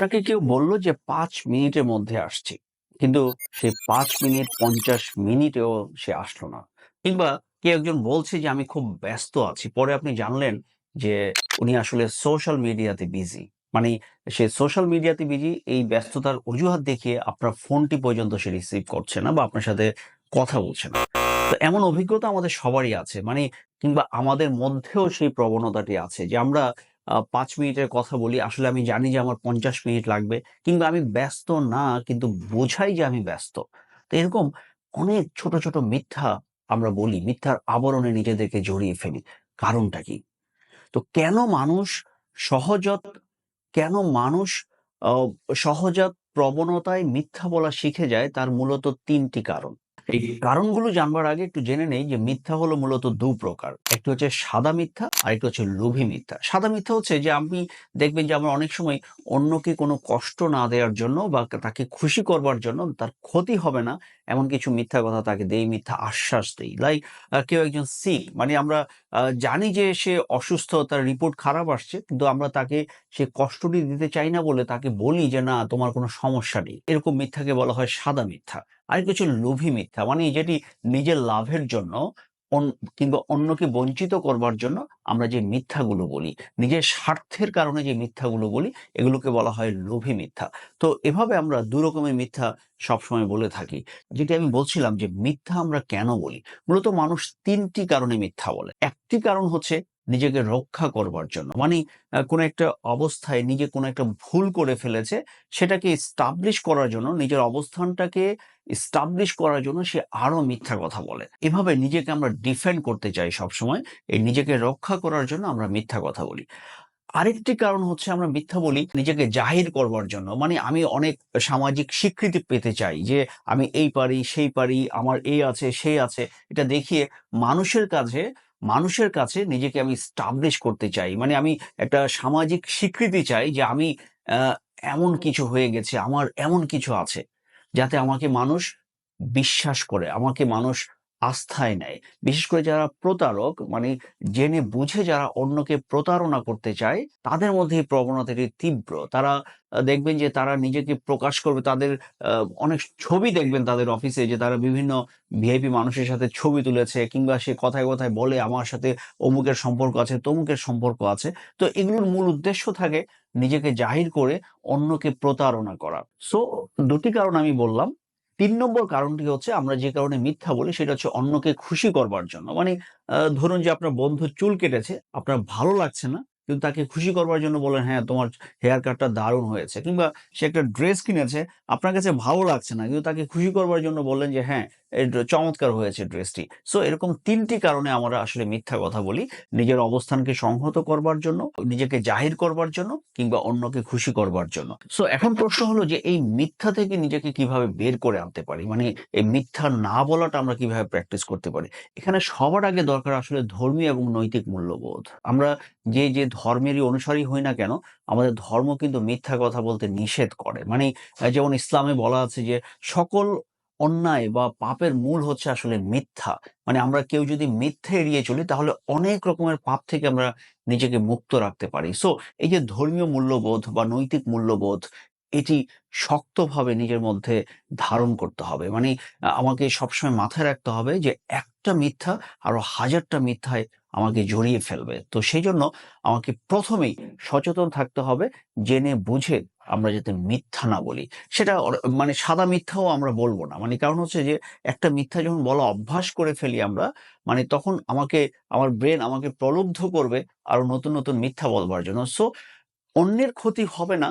আপনাকে কেউ বলল যে পাঁচ মিনিটের মধ্যে আসছি। কিন্তু সে পাঁচ মিনিট, পঞ্চাশ মিনিটেও সে আসলো না। কিংবা কেউ একজন বলছে যে আমি খুব ব্যস্ত আছি। পরে আপনি জানলেন যে উনি আসলে সোশ্যাল মিডিয়াতে বিজি। মানে সে সোশ্যাল মিডিয়াতে বিজি, এই ব্যস্ততার অজুহাত দেখিয়ে আপনার ফোনটি পর্যন্ত সে রিসিভ করছে না বা আপনার সাথে কথা বলছে না। তো এমন অভিজ্ঞতা আমাদের সবারই আছে। মানে কিংবা আমাদের মধ্যেও সেই প্রবণতাটি আছে যে আমরা পাঁচ মিনিটের কথা বলি, আসলে আমি জানি যে আমার পঞ্চাশ মিনিট লাগবে, কিংবা আমি ব্যস্ত না, কিন্তু বোঝাই যে আমি ব্যস্ত। তো এরকম অনেক ছোট ছোট মিথ্যা আমরা বলি, মিথ্যার আবরণে নিজেদেরকে জড়িয়ে ফেলি। কারণটা কি? তো কেন মানুষ সহজত, কেন মানুষ সহজাত প্রবণতায় মিথ্যা বলা শিখে যায়, তার মূলত তিনটি কারণ। এই কারণগুলো জানবার আগে একটু জেনে নেই যে মিথ্যা হলো মূলত দু প্রকার। একটি হচ্ছে সাদা মিথ্যা আর একটি হচ্ছে লোভী মিথ্যা। সাদা মিথ্যা হচ্ছে যে আপনি দেখবেন যে আমরা অনেক সময় অন্যকে কোনো কষ্ট না দেওয়ার জন্য বা তাকে খুশি করবার জন্য তার ক্ষতি হবে না, এমন কিছু মিথ্যা কথা তাকে দেই, মিথ্যা আশ্বাস দেই। লাইক কেউ একজন সিক মানে আমরা জানি যে সে অসুস্থ, তার রিপোর্ট খারাপ আসছে, কিন্তু আমরা তাকে সে কষ্টটি দিতে চাই না বলে তাকে বলি যে না, তোমার কোনো সমস্যা নেই। এরকম মিথ্যাকে বলা হয় সাদা মিথ্যা। আর কিছু লোভী মিথ্যা মানে যেটি নিজের লাভের জন্য কিংবা অন্যকে বঞ্চিত করবার জন্য আমরা যে মিথ্যাগুলো বলি, নিজের স্বার্থের কারণে যে মিথ্যাগুলো বলি, এগুলোকে বলা হয় লোভী মিথ্যা। তো এভাবে আমরা দু রকমের মিথ্যা সবসময় বলে থাকি। যেটি আমি বলছিলাম যে মিথ্যা আমরা কেন বলি? মূলত মানুষ তিনটি কারণে মিথ্যা বলে। একটি কারণ হচ্ছে নিজেকে রক্ষা করবার জন্য। মানে কোনো একটা অবস্থায় নিজে কোনো একটা ভুল করে ফেলেছে, সেটাকে স্টাবলিশ করার জন্য নিজের অবস্থানটাকে স্টাবলিশ করার জন্য সে আরও মিথ্যা কথা বলে। এভাবে নিজেকে আমরা ডিফেন্ড করতে চাই সবসময়, এই নিজেকে রক্ষা করার জন্য আমরা মিথ্যা কথা বলি। আরেকটি কারণ হচ্ছে আমরা মিথ্যা বলি, নিজেকে জাহির করবার জন্য। মানে আমি অনেক সামাজিক স্বীকৃতি পেতে চাই যে, আমি এই পারি, সেই পারি, আমার এই আছে সেই আছে। এটা দেখিয়ে মানুষের কাছে মানুষের কাছে নিজেকে আমি স্টাবলিশ করতে চাই। মানে আমি একটা সামাজিক স্বীকৃতি চাই যে, আমি এমন কিছু হয়ে গেছে, আমার এমন কিছু আছে। যাতে আমাকে মানুষ বিশ্বাস করে আমাকে মানুষ আস্থায় নেয়। বিশেষ করে যারা প্রতারক মানে জেনে বুঝে যারা অন্যকে প্রতারণা করতে চায়, তাদের মধ্যে এই প্রবণতাটি তীব্র। তারা দেখবেন যে তারা নিজেকে প্রকাশ করবে, তাদের অনেক ছবি দেখবেন তাদের অফিসে যে তারা বিভিন্ন ভিআইপি মানুষের সাথে ছবি তুলেছে, কিংবা সে কথায় কথায় বলে, আমার সাথে অমুকের সম্পর্ক আছে, তমুকের সম্পর্ক আছে। তো এগুলোর মূল উদ্দেশ্য থাকে নিজেকে জাহির করে অন্যকে প্রতারণা করা। সো, দুটি কারণ আমি বললাম। তিন নম্বর কারণটি হচ্ছে আমরা যে কারণে মিথ্যা বলি সেটা হচ্ছে অন্যকে খুশি করবার জন্য। মানে ধরুন যে আপনার বন্ধু চুল কেটেছে, আপনার ভালো লাগছে না, কিন্তু তাকে খুশি করবার জন্য বলেন হ্যাঁ তোমার হেয়ার কাটটা দারুণ হয়েছে। কিংবা সে একটা ড্রেস কিনেছে, আপনার কাছে ভালো লাগছে না, কিন্তু তাকে খুশি করবার জন্য বললেন যে হ্যাঁ চমৎকার হয়েছে ড্রেসটি। সো, এরকম তিনটি কারণে আমরা আসলে মিথ্যা কথা বলি। নিজের অবস্থানকে সংহত করবার জন্য, নিজেকে জাহির করবার জন্য, কিংবা অন্যকে খুশি করবার জন্য। সো, এখন প্রশ্ন হলো যে, এই মিথ্যা থেকে নিজেকে কীভাবে বের করে আনতে পারি? মানে এই মিথ্যা না বলাটা আমরা কীভাবে প্র্যাকটিস করতে পারি? এখানে সবার আগে দরকার আসলে ধর্মীয় এবং নৈতিক মূল্যবোধ। আমরা যে যে ধর্মেরই অনুসারী হই না কেন, আমাদের ধর্ম কিন্তু মিথ্যা কথা বলতে নিষেধ করে। মানে যেমন ইসলামে বলা আছে যে, সকল অন্যায় বা পাপের মূল হচ্ছে আসলে মিথ্যা। মানে আমরা কেউ যদি মিথ্যা এড়িয়ে চলি, তাহলে অনেক রকমের পাপ থেকে আমরা নিজেকে মুক্ত রাখতে পারি। সো এই যে ধর্মীয় মূল্যবোধ বা নৈতিক মূল্যবোধ, এটি শক্তভাবে নিজের মধ্যে ধারণ করতে হবে। মানে আমাকে সবসময় মাথায় রাখতে হবে যে একটা মিথ্যা আরও হাজারটা মিথ্যায় আমাকে জড়িয়ে ফেলবে। তো সেই জন্য আমাকে প্রথমেই সচেতন থাকতে হবে, জেনে বুঝে আমরা যাতে মিথ্যা না বলি। সেটা মানে সাদা মিথ্যাও আমরা বলব না। মানে কারণ হচ্ছে যে, একটা মিথ্যা যখন বলা অভ্যাস করে ফেলি আমরা মানে তখন আমাকে, আমার ব্রেন আমাকে প্রলুব্ধ করবে আরও নতুন নতুন মিথ্যা বলবার জন্য। সো অন্যের ক্ষতি হবে না,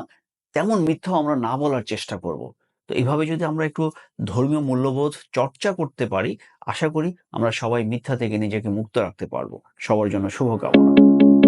তেমন মিথ্যাও আমরা না বলার চেষ্টা করব। তো এইভাবে যদি আমরা একটু ধর্মীয় মূল্যবোধ চর্চা করতে পারি, আশা করি আমরা সবাই মিথ্যা থেকে নিজেকে মুক্ত রাখতে পারব। সবার জন্য শুভকামনা।